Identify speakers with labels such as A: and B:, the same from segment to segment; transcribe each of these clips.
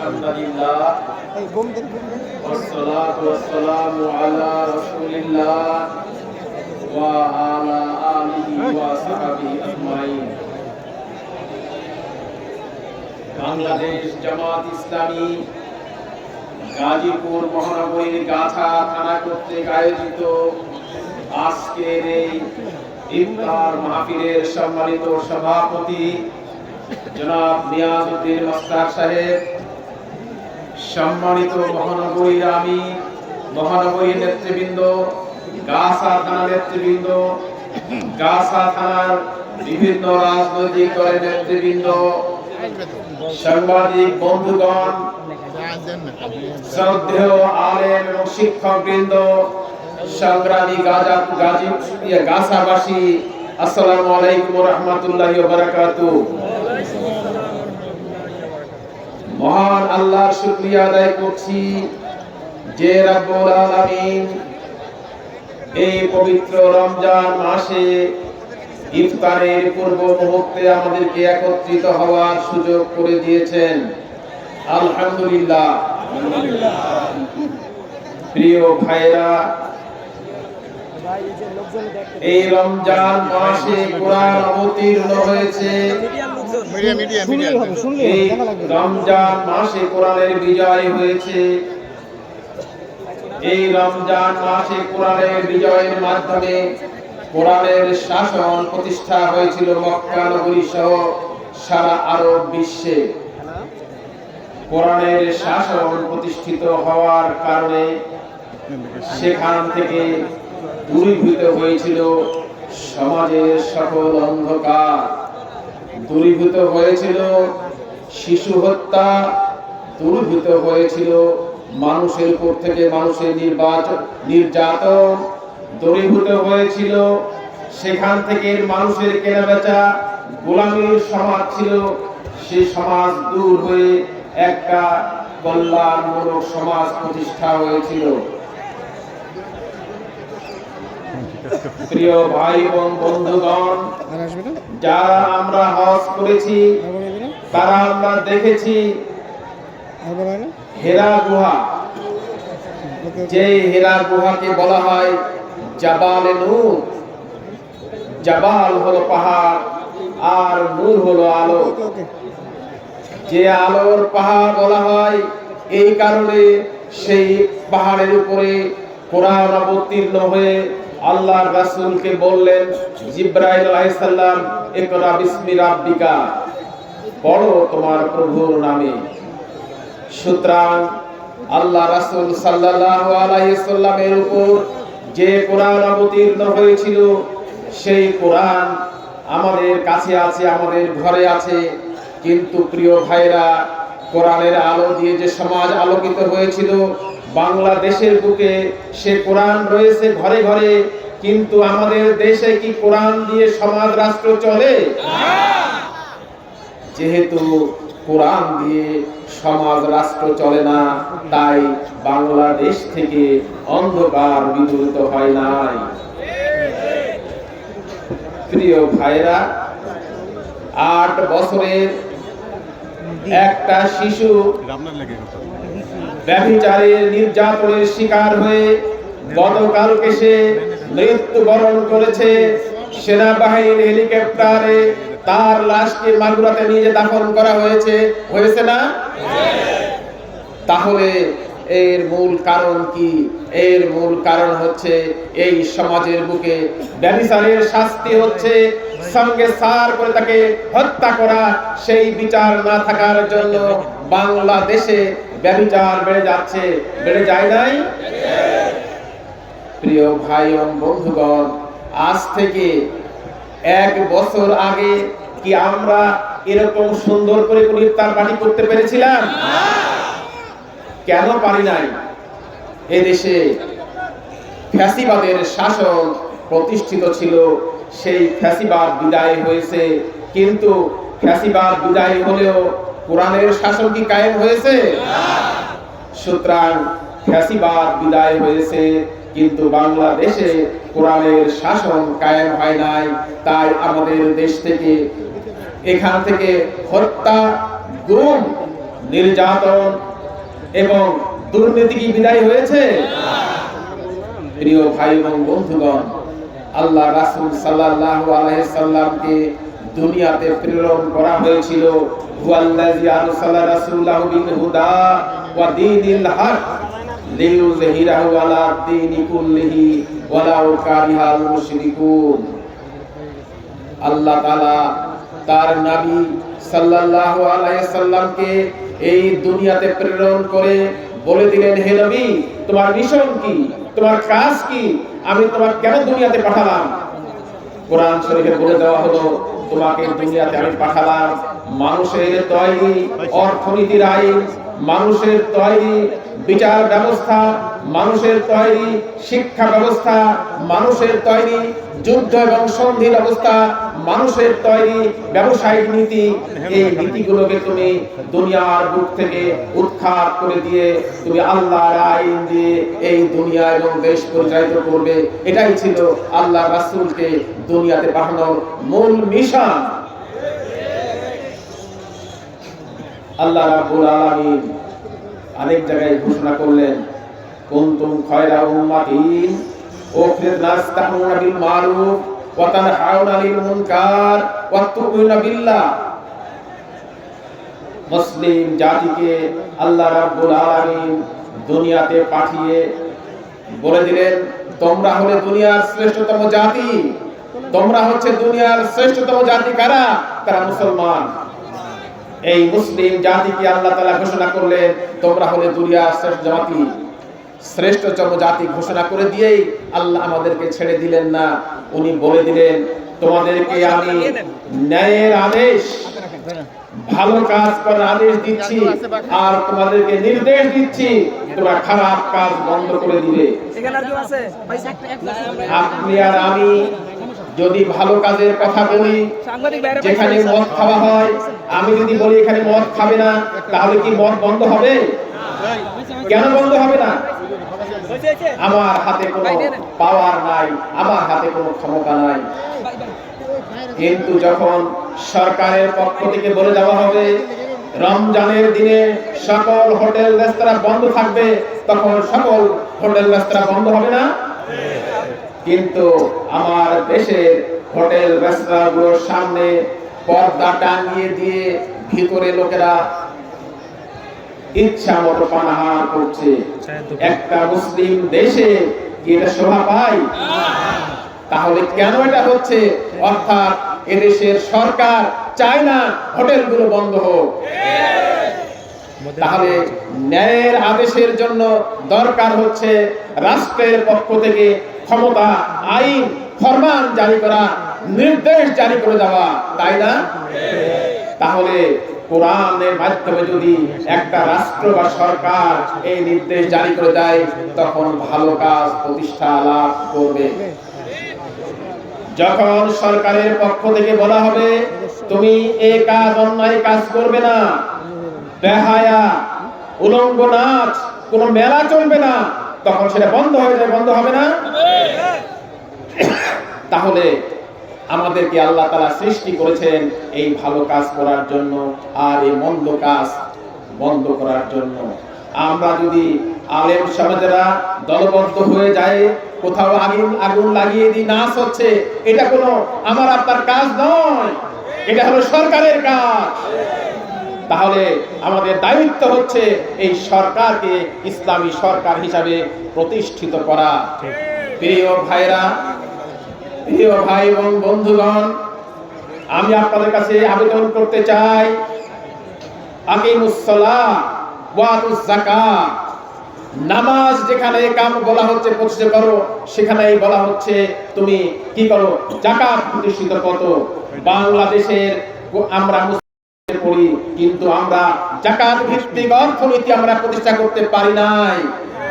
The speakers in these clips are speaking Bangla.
A: الحمد لله والصلاة والسلام على رسول الله وعلى آله وصحبه أجمعين বাংলাদেশ জামাত ইসলামী গাজীপুর মহানগরীর গাছা থানা কর্তৃক আয়োজিত আজকের এই ইফতার মাহফিলের সম্মানিত সভাপতি জনাব নিয়াজউদ্দিন মাস্টার সাহেব সম্মানিত মহানগরীর আমি, মহানগরীর নেতৃবৃন্দ, গাছা থানার নেতৃবৃন্দ, গাছা থানার বিভিন্ন রাজনৈতিক দলের নেতৃবৃন্দ, সাংবাদিক বন্ধুগণ, শ্রদ্ধেয় আলেম এবং শিক্ষক বৃন্দ সংগ্রামী গাজা গাজী, গাছাবাসী, আসসালামু আলাইকুম রহমতুল্লাহ বারাকাতু মহান আল্লাহর শুকরিয়া আদায় করছি। যে রাব্বুল আলামিন এই পবিত্র রমজান মাসে ইফতারের পূর্ব মুহূর্তে আমাদেরকে একত্রিত হওয়ার সুযোগ করে দিয়েছেন। আলহামদুলিল্লাহ। প্রিয় ভাইরা এই রমজান মাসে কোরআন অবতীর্ণ হয়েছে। এই। রমজান মাসে কোরআনের বিজয় হয়েছে। এই রমজান মাসে কোরআনের বিজয়ের মাধ্যমে কোরআনের শাসন প্রতিষ্ঠা হয়েছিল মক্কা নগরী সহ সারা আরব বিশ্বে। কোরআনের শাসন প্রতিষ্ঠিত হওয়ার কারণে সেখান থেকে দূরীভূত হয়েছিল সমাজের সকল অন্ধকার। দূরীভূত হয়েছিল, শিশু হত্যা দূরীভূত হয়েছিল, মানুষের উপর থেকে মানুষের নির্বাচন নির্যাতন দূরীভূত হয়েছিল। সেখান থেকে মানুষের কেনাবেচা গোলামীর সমাজ ছিল। সে সমাজ দূর হয়ে একটা কল্যাণমূলক সমাজ প্রতিষ্ঠা হয়েছিল। প্রিয় ভাই এবং বন্ধুগণ যারা আমরা হজ করেছি তারা আমরা দেখেছি হেরা গুহা। যে হেরা গুহাকে বলা হয় জাবাল নূর। জাবাল হলো পাহাড় আর নূর হলো আলো। যে আলোর পাহাড় বলা হয় এই কারণে সেই পাহাড়ের উপরে কোরআন অবতীর্ণ হয়ে আল্লাহর রাসূলকে বললেন, জিব্রাইল আলাইহিস সালাম ইকরা বিসমি রাব্বিকা, পড়ো তোমার প্রভুর নামে। সুতরাং আল্লাহ রাসূল সাল্লাল্লাহু আলাইহি সাল্লামের উপর যে কোরআন অবতীর্ণ হয়েছিল, সেই কোরআন আমাদের কাছে আছে, আমাদের ঘরে আছে। কিন্তু প্রিয় ভাইরা, কোরআনের আলো দিয়ে যে সমাজ আলোকিত হয়েছিল বাংলাদেশের বুকে সে কোরআন রয়েছে ঘরে ঘরে, কিন্তু আমাদের দেশে কি কোরআন দিয়ে সমাজ রাষ্ট্র চলে? যেহেতু কোরআন দিয়ে সমাজ রাষ্ট্র চলে না, তাই বাংলাদেশ থেকে অন্ধকার বিদূরিত হয় নাই। প্রিয় ভাইরা আট বছরের একটা শিশু ব্যভিচারের নির্যাতনের শিকার হয়ে গতকালকে সে মৃত্যুবরণ করেছে সেনাবাহিনীর হেলিকপ্টারে। তার লাশকে মাগুরাতে নিয়ে দাফন করা হয়েছে। হয়েছে না? তাহলে এর মূল কারণ কি? এর মূল কারণ হচ্ছে এই সমাজের বুকে ব্যভিচারের শাস্তি হচ্ছে। সঙ্গে সার করে তাকে হত্যা করা। সেই বিচার না থাকার জন্য বাংলাদেশে ব্যভিচার বেড়ে যাচ্ছে, বেড়ে যায় নাই? প্রিয় ভাই এবং বন্ধুগণ, আজ থেকে এক বছর আগে কি আমরা এরকম সুন্দর করে কোন ইফতার পার্টি করতে পেরেছিলাম? কেন পারি নাই? এদেশে ফ্যাসিবাদের শাসন প্রতিষ্ঠিত ছিল, সেই ফ্যাসিবাদ বিদায় হয়েছে, কিন্তু ফ্যাসিবাদ বিদায় হলেও কোরআনের শাসন কি কায়েম হয়েছে? সুতরাং ফ্যাসিবাদ বিদায় হয়েছে, কিন্তু বাংলাদেশে কোরআনের শাসন কায়েম হয় নাই। তাই আমাদের দেশ থেকে, এখান থেকে হত্যা, গুম, নির্যাতন এবং দুর্নীতি কি বিদায় হয়েছে? প্রিয় ভাই এবং বন্ধুগণ, আল্লাহ রাসূল সাল্লাল্লাহু আলাইহি সাল্লামকে দুনিয়াতে প্রেরণ করা হয়েছিল। আরসালা রাসূলাহু বিল হুদা ওয়া দীনিল হক আলা দীনি কুল্লিহি ওয়ালাউ কারিহাল মুশরিকুন। আল্লাহ তাআলা তার নবী সাল্লাল্লাহু আলাইহি সাল্লামকে এই দুনিয়াতে প্রেরণ করে বলে দিলেন, হে নবী, তোমার মিশন কি? তোমার কাজ কি? আমি তোমার কেন দুনিয়াতে পাঠালাম? কোরআন শরীফে বলে দেওয়া হলো, তোমাকে দুনিয়াতে আমি পাঠালাম। মানুষের তৈরি অর্থনীতির আইন, মানুষের তৈরি বিচার ব্যবস্থা, মানুষের তৈরি শিক্ষা ব্যবস্থা, মানুষের তৈরি যুদ্ধ এবং সন্ধির ব্যবস্থা মানুষের তৈরি ব্যবসায়িক নীতি, এই নীতিগুলোকে তুমি দুনিয়ার বুক থেকে উৎখাত করে দিয়ে তুমি আল্লাহর আইন দিয়ে এই দুনিয়া এবং দেশ পরিচালিত করবে। এটাই ছিল আল্লাহ রাসূলকে দুনিয়াতে পাঠানোর মূল মিশন। আল্লাহ রাব্বুল আলামিন অনেক জায়গায় ঘোষণা করলেন, কুনতুম খায়রা উম্মাতিন নাস তা'মুরুনা বিল মারুফ। তানহাউনা আনিল মুনকার ওয়া মুসলিম জাতিকে আল্লাহ রাব্বুল আলামিন দুনিয়াতে পাঠিয়ে বলে দিলেন, তোমরা হলে দুনিয়ার শ্রেষ্ঠতম জাতি। তোমরা হচ্ছে দুনিয়ার শ্রেষ্ঠতম জাতি কারা? তারা মুসলমান। এই মুসলিম জাতিকে আল্লাহ তাআলা ঘোষণা করলেন, তোমরা হলে দুনিয়ার শ্রেষ্ঠ জাতি। শ্রেষ্ঠতম জাতি ঘোষণা করে দিয়েই আল্লাহ আমাদেরকে ছেড়ে দিলেন না। উনি বলে দিলেন, তোমাদেরকে আমি ন্যায়ের আদেশ, ভালো কাজ করার আদেশ দিচ্ছি, আর তোমাদেরকে নির্দেশ দিচ্ছি, তোমরা খারাপ কাজ বন্ধ করে দিবে। আপনি আর আমি যদি ভালো কাজের কথা বলি, যেখানে মদ খাওয়া হয়, আমি যদি বলি এখানে মদ খাবে না, তাহলে কি মদ বন্ধ হবে? কেন বন্ধ হবে না? আমার হাতে কোনো পাওয়ার নাই আমার হাতে কোনো ক্ষমতা নাই। কিন্তু যখন সরকারের পক্ষ থেকে বলে দেওয়া হবে রমজানের দিনে সকল হোটেল রেস্তোরাঁ বন্ধ থাকবে তখন সকল হোটেল রেস্তোরাঁ বন্ধ হবে না? কিন্তু আমার দেশের হোটেল রেস্তোরাঁগুলোর সামনে পর্দা টাঙিয়ে দিয়ে ভিতরে লোকেরা ইচ্ছা মতো পানাহার করছে। একটা মুসলিম দেশে এটা শোভা পায়? তাহলে কেন এটা হচ্ছে? অর্থাৎ এদেশের সরকার চায় না হোটেলগুলো বন্ধ হোক। তাহলে ন্যায়ের আদেশের জন্য দরকার হচ্ছে রাষ্ট্রের পক্ষ থেকে ক্ষমতা, আইন, ফরমান জারি করা, নির্দেশ জারি করে দেওয়া, তাই না? তাহলে কোরআনের মাধ্যমে যদি একটা রাষ্ট্র বা সরকার এই নির্দেশ জারি করে দেয়, তখন ভালো কাজ প্রতিষ্ঠা লাভ করবে। যখন সরকারের পক্ষ থেকে বলা হবে, তুমি এই কাজ, অন্যায় কাজ করবে না, বেহায়া, উলঙ্গ নাচ, কোনো মেলা চলবে না, তখন সেটা বন্ধ হয়ে যায়, বন্ধ হবে না? তাহলে আমাদেরকে আল্লাহ তালা সৃষ্টি করেছেন এই ভালো কাজ করার জন্য আর এই মন্দ কাজ বন্ধ করার জন্য। আমরা যদি আলেম সমাজেরা দলবদ্ধ হয়ে যায় কোথাও আগুন আগুন লাগিয়ে দিই নাচ হচ্ছে এটা কোনো আমার আপনার কাজ নয় এটা হলো সরকারের কাজ। তাহলে আমাদের দায়িত্ব হচ্ছে এই সরকারকে ইসলামী সরকার হিসাবে প্রতিষ্ঠিত করা। প্রিয় ভাইরা প্রিয় ভাই এবং বন্ধুগণ, আমি আপনাদের কাছে আবেদন করতে চাই নামাজ যেখানে কাম বলা হচ্ছে, প্রতিষ্ঠা করো সেখানে বলা হচ্ছে, তুমি কি করো? জাকাত প্রতিষ্ঠিত কত বাংলাদেশের আমরা পড়ি, কিন্তু আমরা জাকাত ভিত্তিক অর্থনীতি আমরা প্রতিষ্ঠা করতে পারি নাই।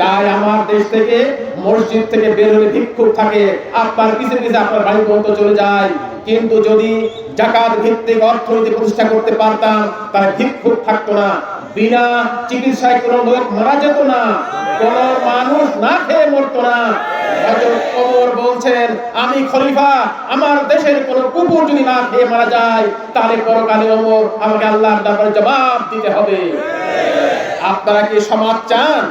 A: তাই আমার দেশ থেকে মসজিদ থেকে বের হলে ভিক্ষুক থাকে, আপনার পিছে পিছে আপনার বাড়ি পর্যন্ত চলে যায়। কিন্তু যদি জাকাত ভিত্তিক অর্থনীতি প্রতিষ্ঠা করতে পারতাম, তাহলে ভিক্ষুক থাকতো না। বিনা চিকিৎসায় কোনো লোক মারা যেত না, কোন মানুষ না খেয়ে মরতো না। বলছেন, আমি খলিফা, আমার দেশের কোন কুকুর যদি না খেয়ে মারা যায়, তাহলে পরকালে ওমর, আমাকে আল্লাহর দরবারে জবাব দিতে হবে। আপনারা কি সমাজ চান?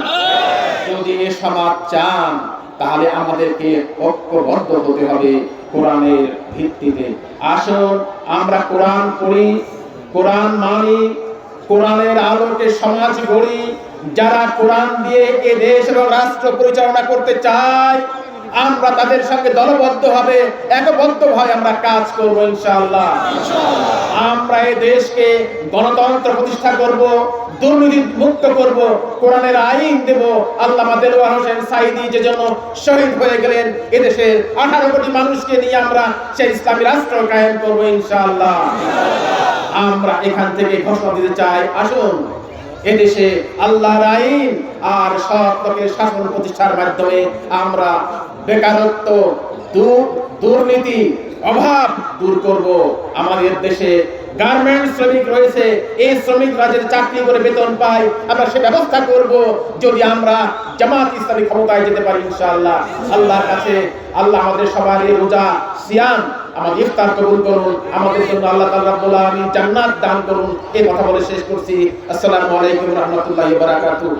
A: যদি সমাজ চান, তাহলে আমাদেরকে ঐক্যবদ্ধ হতে হবে কোরআনের ভিত্তিতে। আসুন, আমরা কোরআন পড়ি, কোরআন মানি, কোরআনের আলোকে সমাজ গড়ি। যারা কোরআন দিয়ে এ দেশ এবং রাষ্ট্র পরিচালনা করতে চায় আমরা তাদের সঙ্গে দলবদ্ধ হবে, একবদ্ধ ভাবে আমরা কাজ করব ইনশাআল্লাহ। আমরা এই দেশকে গণতন্ত্র প্রতিষ্ঠা করব, দুর্নীতি মুক্ত করব, কোরআনের আইন দেব, আল্লামা দেলোয়ার হোসেন সাইদি যে জন্য শহীদ হয়ে গেলেন, এদেশের আঠারো কোটি মানুষকে নিয়ে আমরা সেই ইসলামী রাষ্ট্র কায়েম করব ইনশাআল্লাহ। আমরা এখান থেকে ঘোষণা দিতে চাই, আসুন, এদেশে আল্লাহর আইন আর সৎ লোকের শাসন প্রতিষ্ঠার মাধ্যমে আমরা বেকারত্ব, দূর- দুর্নীতি, অভাব দূর করব। আমাদের দেশে গার্মেন্টস শ্রমিক রয়েছে, এই শ্রমিক রাজের চাকরি করে বেতন পাই, আমরা সে ব্যবস্থা করব যদি আমরা জামাত ইসলামী ক্ষমতায় যেতে পারি, ইনশাআল্লাহ। আল্লাহর কাছে আল্লাহ আমাদের সবার রোজা, সিয়াম আমাদের ইফতার কবুল করুন। আমাদের জন্য আল্লাহ তাআলা রাব্বুল আলামিন জান্নাত দান করুন। এই কথা বলে শেষ করছি। আসসালামু আলাইকুম রাহমাতুল্লাহি ওয়া বারাকাতুহু।